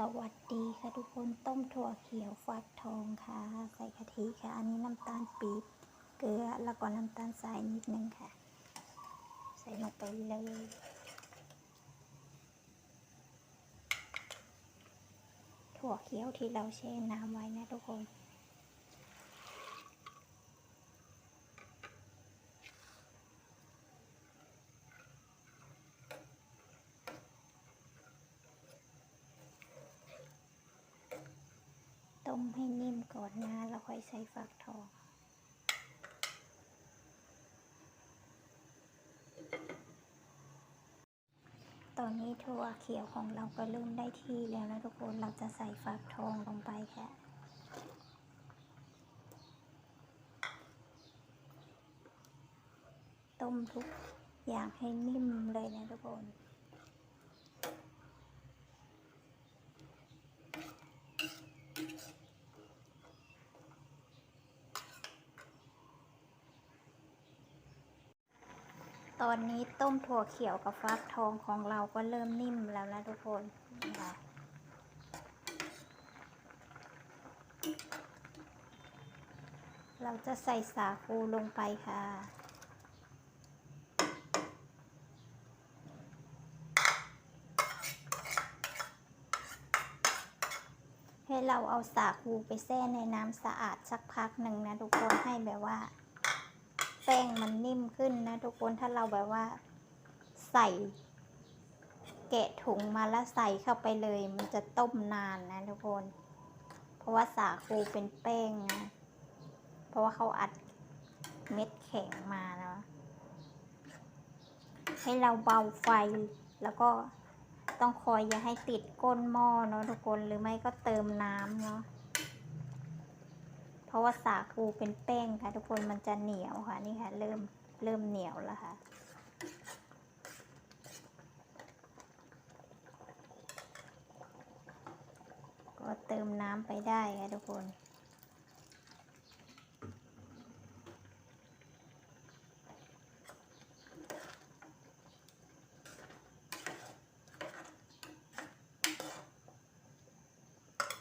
สวัสดีค่ะทุกคนต้มถั่วเขียวฟักทองค่ะ ใส่กะทิค่ะ อันนี้น้ำตาลปี๊บเกลือแล้วก็น้ำตาลทรายนิดนึงค่ะ ใส่ลงไปเลยถั่วเขียวที่เราแช่น้ำไว้นะทุกคน ต้มให้นิ่มก่อนนะ แล้วค่อยใส่ฟักทองตอนนี้ถั่วเขียวของเราก็เริ่มได้ที่แล้วนะทุกคน เราจะใส่ฟักทองลงไปค่ะ ต้มทุกอย่างให้นิ่มเลยนะทุกคน ตอนนี้ต้มถั่วเขียวกับฟักทองของเราก็เริ่มนิ่มแล้วนะทุกคนนี่ค่ะเราจะใส่สาคูลงไปค่ะ ให้เราเอาสาคูไปแช่ในน้ำสะอาดสักพักหนึ่งนะทุกคนให้แบบว่า แป้งมันนิ่มขึ้นนะทุกคนถ้าเราแบบว่า ใส่ แกะถุงมาแล้วใส่เข้าไปเลย มันจะต้มนานนะทุกคน เพราะว่าสาคูเป็นแป้งนะเพราะว่าเขาอัดเม็ดแข็งมาเนาะให้เราเบาไฟแล้วก็ต้องคอยอย่าให้ติดก้นหม้อเนาะทุกคนหรือไม่ก็เติมน้ำเนาะเพราะ ว่าสาคูเป็นแป้งค่ะ ทุกคนมันจะเหนียวค่ะนี่ค่ะ เริ่มเริ่มเหนียวแล้วค่ะก็เติมน้ำไปได้ค่ะทุกคน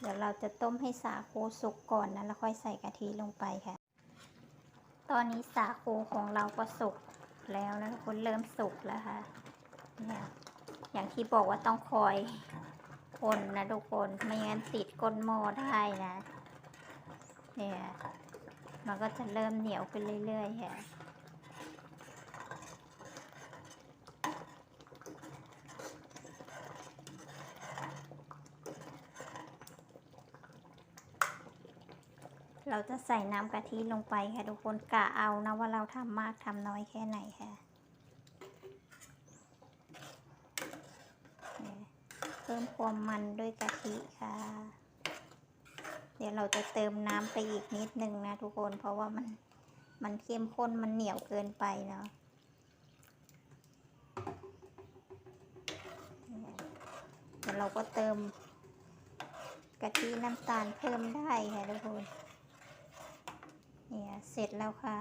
เดี๋ยวเราจะต้มให้สาคูสุกก่อนนะแล้วค่อยใส่กะทิลงไปค่ะ ตอนนี้สาคูของเราก็สุกแล้วนะทุกคนเริ่มสุกแล้วค่ะเนี่ยอย่างที่บอกว่าต้องคอยคนนะทุกคนไม่งั้นติดก้นหม้อได้นะ เนี่ยมันก็จะเริ่มเหนียวขึ้นเรื่อยๆค่ะ เราจะใส่น้ำกะทิลงไปค่ะทุกคนกะเอานะว่าเราทำมากทำน้อยแค่ไหนค่ะเพิ่มความมันด้วยกะทิค่ะ เดี๋ยวเราจะเติมน้ำไปอีกนิดนึงนะทุกคนเพราะว่ามันมันเข้มข้นมันเหนียวเกินไปเนาะเดี๋ยวเราก็เติมกะทิน้ำตาลเพิ่มได้ค่ะทุกคน เนี่ยเสร็จแล้วค่ะ